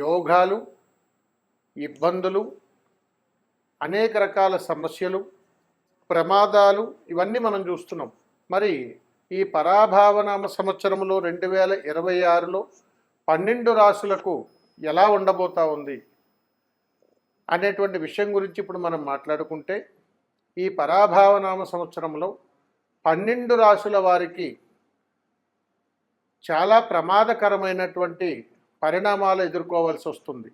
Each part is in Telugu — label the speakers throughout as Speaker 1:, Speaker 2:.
Speaker 1: యోగాలు ఇబ్బందులు అనేక రకాల సమస్యలు ప్రమాదాలు ఇవన్నీ మనం చూస్తున్నాం. మరి ఈ పరాభావనామ సంవత్సరంలో రెండు వేల ఇరవై ఆరులో పన్నెండు రాసులకు ఎలా ఉండబోతా ఉంది అనేటువంటి విషయం గురించి ఇప్పుడు మనం మాట్లాడుకుంటే ఈ పరాభావనామ సంవత్సరంలో పన్నెండు రాసుల వారికి చాలా ప్రమాదకరమైనటువంటి పరిణామాలు ఎదుర్కోవాల్సి వస్తుంది.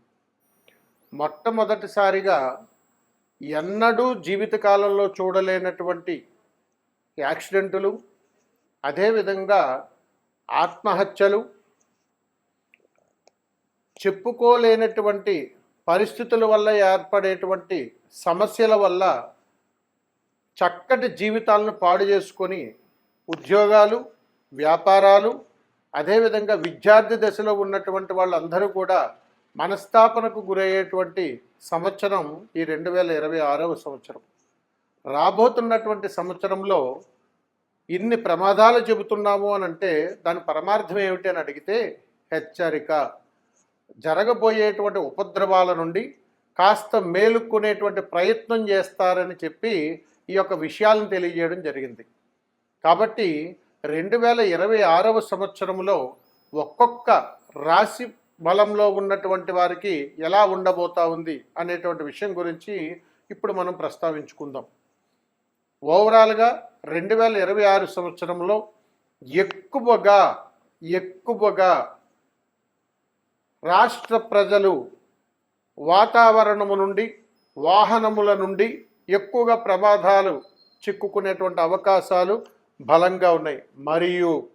Speaker 1: మొట్టమొదటిసారిగా ఎన్నడూ జీవితకాలంలో చూడలేనటువంటి యాక్సిడెంటులు అదేవిధంగా ఆత్మహత్యలు చెప్పుకోలేనటువంటి పరిస్థితుల వల్ల ఏర్పడేటువంటి సమస్యల వల్ల చక్కటి జీవితాలను పాడు చేసుకొని ఉద్యోగాలు వ్యాపారాలు అదేవిధంగా విద్యార్థి దశలో ఉన్నటువంటి వాళ్ళందరూ కూడా మనస్తాపనకు గురయ్యేటువంటి సంవత్సరం ఈ రెండు వేల ఇరవై ఆరవ సంవత్సరం. రాబోతున్నటువంటి సంవత్సరంలో ఇన్ని ప్రమాదాలు చెబుతున్నాము అని అంటే దాని పరమార్థం ఏమిటి అని అడిగితే హెచ్చరిక. జరగబోయేటువంటి ఉపద్రవాల నుండి కాస్త మేలుక్కునేటువంటి ప్రయత్నం చేస్తారని చెప్పి ఈ యొక్క విషయాలను తెలియజేయడం జరిగింది. కాబట్టి రెండు వేల ఇరవై ఆరవ సంవత్సరంలో ఒక్కొక్క రాశి బలంలో ఉన్నటువంటి వారికి ఎలా ఉండబోతా ఉంది అనేటువంటి విషయం గురించి ఇప్పుడు మనం ప్రస్తావించుకుందాం. ఓవరాల్గా రెండు వేల ఇరవై ఆరు సంవత్సరంలో ఎక్కువగా ఎక్కువగా రాష్ట్ర ప్రజలు వాతావరణము నుండి వాహనముల నుండి ఎక్కువగా ప్రమాదాలు చిక్కుకునేటువంటి అవకాశాలు బలంగా ఉన్నాయి. మరియు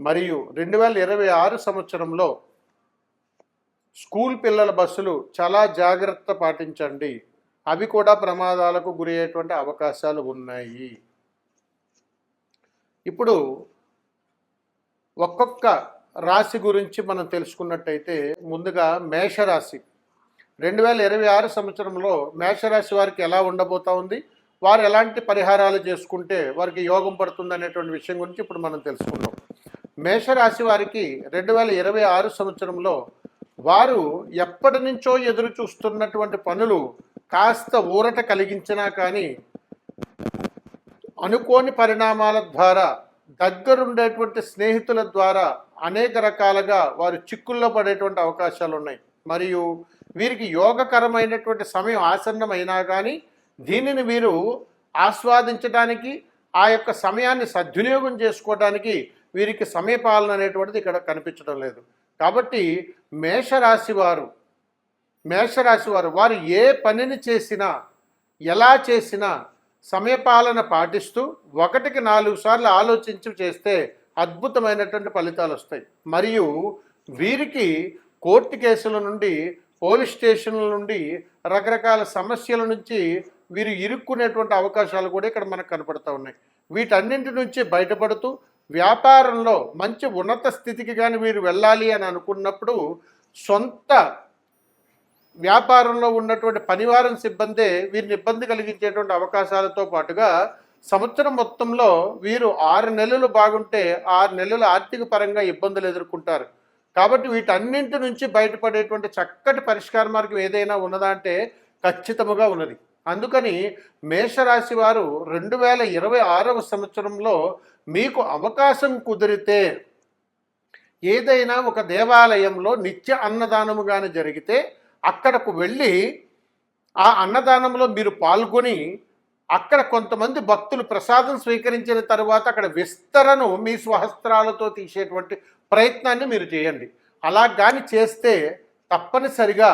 Speaker 1: మరియు రెండు వేల ఇరవై ఆరు సంవత్సరంలో స్కూల్ పిల్లల బస్సులు చాలా జాగ్రత్త పాటించండి. అవి కూడా ప్రమాదాలకు గురయ్యేటువంటి అవకాశాలు ఉన్నాయి. ఇప్పుడు ఒక్కొక్క రాశి గురించి మనం తెలుసుకున్నట్టయితే ముందుగా మేషరాశి. రెండు వేల ఇరవై ఆరు సంవత్సరంలో మేషరాశి వారికి ఎలా ఉండబోతా ఉంది? వారు ఎలాంటి పరిహారాలు చేసుకుంటే వారికి యోగం పడుతుంది అనేటువంటి విషయం గురించి ఇప్పుడు మనం తెలుసుకుందాం. మేషరాశి వారికి రెండు వేల ఇరవై ఆరు సంవత్సరంలో వారు ఎప్పటి నుంచో ఎదురు చూస్తున్నటువంటి పనులు కాస్త ఊరట కలిగించినా కానీ అనుకోని పరిణామాల ద్వారా దగ్గరుండేటువంటి స్నేహితుల ద్వారా అనేక రకాలుగా వారు చిక్కుల్లో పడేటువంటి అవకాశాలు ఉన్నాయి మరియు వీరికి యోగకరమైనటువంటి సమయం ఆసన్నమైనా కానీ దీనిని వీరు ఆస్వాదించడానికి ఆ యొక్క సమయాన్ని సద్వినియోగం చేసుకోవడానికి వీరికి సమయపాలన అనేటువంటిది ఇక్కడ కనిపించడం లేదు. కాబట్టి మేషరాశి వారు మేషరాశి వారు వారు ఏ పనిని చేసినా ఎలా చేసినా సమయపాలన పాటిస్తూ ఒకటికి నాలుగు సార్లు ఆలోచించి చేస్తే అద్భుతమైనటువంటి ఫలితాలు వస్తాయి. మరియు వీరికి కోర్టు కేసుల నుండి పోలీస్ స్టేషన్ల నుండి రకరకాల సమస్యల నుంచి వీరు ఇరుక్కునేటువంటి అవకాశాలు కూడా ఇక్కడ మనకు కనపడుతూ ఉన్నాయి. వీటన్నింటి నుంచి బయటపడుతూ వ్యాపారంలో మంచి ఉన్నత స్థితికి కానీ వీరు వెళ్ళాలి అని అనుకున్నప్పుడు సొంత వ్యాపారంలో ఉన్నటువంటి పనివారం సిబ్బందే వీరిని ఇబ్బంది కలిగించేటువంటి అవకాశాలతో పాటుగా సంవత్సరం మొత్తంలో వీరు ఆరు నెలలు బాగుంటే ఆరు నెలలు ఆర్థిక పరంగా ఇబ్బందులు ఎదుర్కొంటారు. కాబట్టి వీటన్నింటి నుంచి బయటపడేటువంటి చక్కటి పరిష్కార మార్గం ఏదైనా ఉన్నదా అంటే ఖచ్చితముగా ఉన్నది. అందుకని మేషరాశి వారు రెండు వేల ఇరవై ఆరవ సంవత్సరంలో మీకు అవకాశం కుదిరితే ఏదైనా ఒక దేవాలయంలో నిత్య అన్నదానము కానీ జరిగితే అక్కడకు వెళ్ళి ఆ అన్నదానంలో మీరు పాల్గొని అక్కడ కొంతమంది భక్తులు ప్రసాదం స్వీకరించిన తర్వాత అక్కడ విస్తరను మీ స్వహస్త్రాలతో తీసేటువంటి ప్రయత్నాన్ని మీరు చేయండి. అలా కానీ చేస్తే తప్పనిసరిగా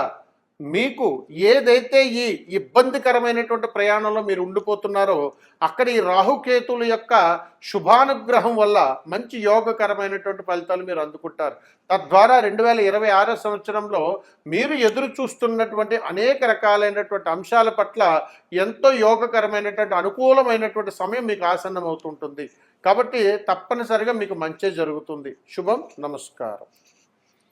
Speaker 1: మీకు ఏదైతే ఈ ఇబ్బందికరమైనటువంటి ప్రయాణంలో మీరు ఉండిపోతున్నారో అక్కడ ఈ రాహుకేతుల యొక్క శుభానుగ్రహం వల్ల మంచి యోగకరమైనటువంటి ఫలితాలు మీరు అందుకుంటారు. తద్వారా రెండు వేల ఇరవై ఆరో సంవత్సరంలో మీరు ఎదురు చూస్తున్నటువంటి అనేక రకాలైనటువంటి అంశాల పట్ల ఎంతో యోగకరమైనటువంటి అనుకూలమైనటువంటి సమయం మీకు ఆసన్నం అవుతుంటుంది కాబట్టి తప్పనిసరిగా మీకు మంచే జరుగుతుంది. శుభం నమస్కారం.